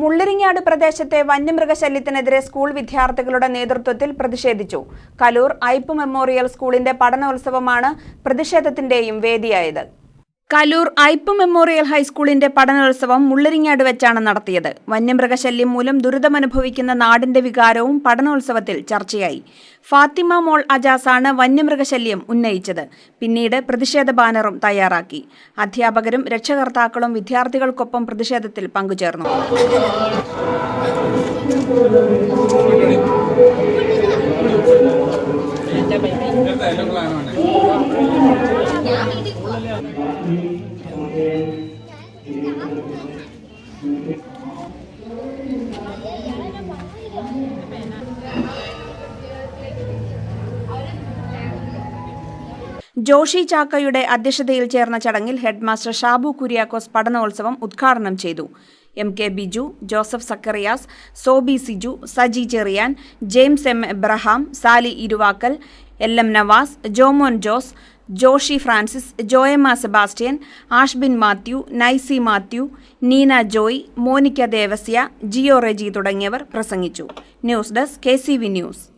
മുള്ളിരിങ്ങാട് പ്രദേശത്തെ വന്യമൃഗശല്യത്തിനെതിരെ സ്കൂൾ വിദ്യാർത്ഥികളുടെ നേതൃത്വത്തിൽ പ്രതിഷേധിച്ചു. കലൂർ ഐപ്പ് മെമ്മോറിയൽ സ്കൂളിന്റെ പഠനോത്സവമാണ് പ്രതിഷേധത്തിന്റെയും വേദിയായത്. കലൂർ ഐപ്പ് മെമ്മോറിയൽ ഹൈസ്കൂളിന്റെ പഠനോത്സവം മുള്ളരിങ്ങാട് വെച്ചാണ് നടത്തിയത്. വന്യമൃഗശല്യം മൂലം ദുരിതമനുഭവിക്കുന്ന നാടിന്റെ വികാരവും പഠനോത്സവത്തിൽ ചർച്ചയായി. ഫാത്തിമ മോൾ അജാസാണ് വന്യമൃഗശല്യം ഉന്നയിച്ചത്. പിന്നീട് പ്രതിഷേധ ബാനറും തയ്യാറാക്കി. അധ്യാപകരും രക്ഷകർത്താക്കളും വിദ്യാർത്ഥികൾക്കൊപ്പം പ്രതിഷേധത്തിൽ പങ്കുചേർന്നു. ജോഷി ചാക്കയുടെ അധ്യക്ഷതയിൽ ചേർന്ന ചടങ്ങിൽ ഹെഡ്മാസ്റ്റർ ഷാബു കുര്യാക്കോസ് പഠനോത്സവം ഉദ്ഘാടനം ചെയ്തു. M K Biju Joseph Zacharias Sobi Siju Saji Cherian James M Abraham Sali Iruvakkal L M Navas Jomon Jose Joshy Francis Joyamma Sebastian Ashbin Mathew Naicy Mathew Neena Joy Monica Devasya Jio Reji തുടങ്ങിയവർ പ്രസംഗിച്ചു. News desk K news.